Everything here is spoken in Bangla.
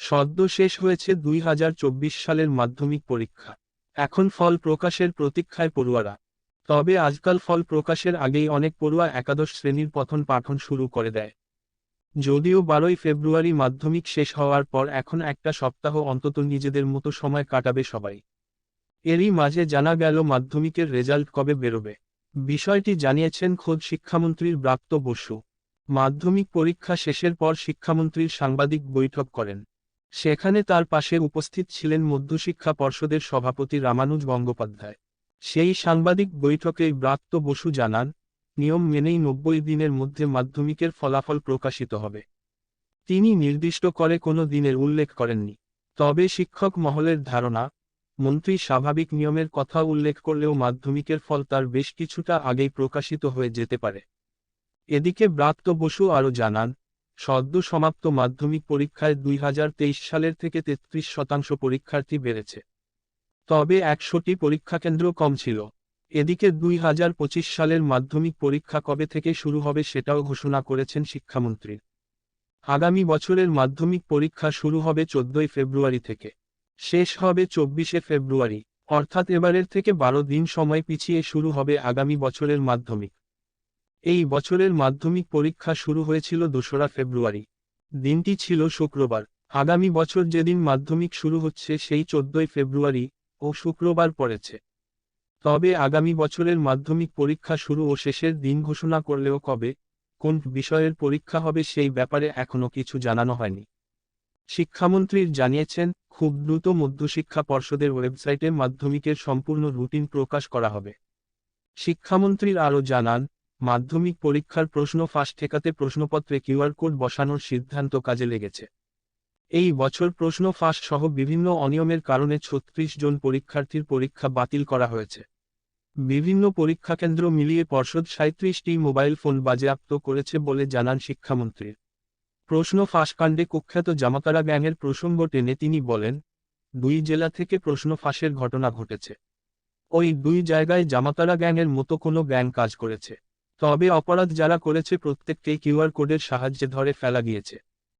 সদ্য শেষ হয়েছে দুই হাজার চব্বিশ সালের মাধ্যমিক পরীক্ষা। এখন ফল প্রকাশের প্রতীক্ষায় পড়ুয়ারা। তবে আজকাল ফল প্রকাশের আগেই অনেক পড়ুয়া একাদশ শ্রেণির পঠন পাঠন শুরু করে দেয়। যদিও বারোই ফেব্রুয়ারি মাধ্যমিক শেষ হওয়ার পর এখন একটা সপ্তাহ অন্তত নিজেদের মতো সময় কাটাবে সবাই। এরই মাঝে জানা গেল মাধ্যমিকের রেজাল্ট কবে বেরোবে। বিষয়টি জানিয়েছেন খোদ শিক্ষামন্ত্রীর ব্রাত্য বসু। মাধ্যমিক পরীক্ষা শেষের পর শিক্ষামন্ত্রীর সাংবাদিক বৈঠক করেন। সেখানে তার পাশে উপস্থিত ছিলেন মধ্যশিক্ষা পর্ষদের সভাপতি রামানুজ গঙ্গোপাধ্যায়। সেই সাংবাদিক বৈঠকেই ব্রাত্য বসু জানান, নিয়ম মেনেই নব্বই দিনের মধ্যে মাধ্যমিকের ফলাফল প্রকাশিত হবে। তিনি নির্দিষ্ট করে কোনো দিনের উল্লেখ করেননি। তবে শিক্ষক মহলের ধারণা, মন্ত্রী স্বাভাবিক নিয়মের কথা উল্লেখ করলেও মাধ্যমিকের ফল তার বেশ কিছুটা আগেই প্রকাশিত হয়ে যেতে পারে। এদিকে ব্রাত্য বসু আরও জানান সদ্য সমাপ্ত মাধ্যমিক পরীক্ষায় দুই হাজার তেইশ সালের থেকে তেত্রিশ শতাংশ পরীক্ষার্থী বেড়েছে। তবে একশোটি পরীক্ষা কেন্দ্র কম ছিল। এদিকে দুই হাজার পঁচিশ সালের মাধ্যমিক পরীক্ষা কবে থেকে শুরু হবে সেটাও ঘোষণা করেছেন শিক্ষামন্ত্রী। আগামী বছরের মাধ্যমিক পরীক্ষা শুরু হবে চোদ্দই ফেব্রুয়ারি থেকে। শেষ হবে চব্বিশে ফেব্রুয়ারি, অর্থাৎ এবারের থেকে বারো দিন সময় পিছিয়ে শুরু হবে আগামী বছরের মাধ্যমিক। এই বছরের মাধ্যমিক পরীক্ষা শুরু হয়েছিল দোসরা ফেব্রুয়ারি। দিনটি ছিল শুক্রবার। আগামী বছর যেদিন মাধ্যমিক শুরু হচ্ছে সেই চোদ্দই ফেব্রুয়ারি ও শুক্রবার পড়েছে। তবে আগামী বছরের মাধ্যমিক পরীক্ষা শুরু ও শেষের দিন ঘোষণা করলেও কবে, কোন বিষয়ের পরীক্ষা হবে সেই ব্যাপারে এখনও কিছু জানানো হয়নি। শিক্ষামন্ত্রী জানিয়েছেন, খুব দ্রুত মধ্যশিক্ষা পর্ষদের ওয়েবসাইটে মাধ্যমিকের সম্পূর্ণ রুটিন প্রকাশ করা হবে। শিক্ষামন্ত্রীর আরও জানান মাধ্যমিক পরীক্ষার প্রশ্ন ফাঁস ঠেকাতে প্রশ্নপত্রে কিউআর কোড বসানোর সিদ্ধান্ত কাজে লেগেছে। এই বছর প্রশ্ন ফাঁস সহ বিভিন্ন অনিয়মের কারণে ছত্রিশ জন পরীক্ষার্থীর পরীক্ষা বাতিল করা হয়েছে। বিভিন্ন পরীক্ষা কেন্দ্র মিলিয়ে পর্ষদ সাঁত্রিশটি মোবাইল ফোন বাজেয়াপ্ত করেছে বলে জানান শিক্ষামন্ত্রীর প্রশ্ন ফাঁসকাণ্ডে কুখ্যাত জামাতারা গ্যাংয়ের প্রসঙ্গ টেনে তিনি বলেন, দুই জেলা থেকে প্রশ্ন ফাঁসের ঘটনা ঘটেছে। ওই দুই জায়গায় জামাতারা গ্যাংয়ের মতো কোনো গ্যাং কাজ করেছে। তবে অপরাধ যারা করেছে প্রত্যেককেই কিউআর কোডের সাহায্যে ধরে ফেলা গিয়েছে।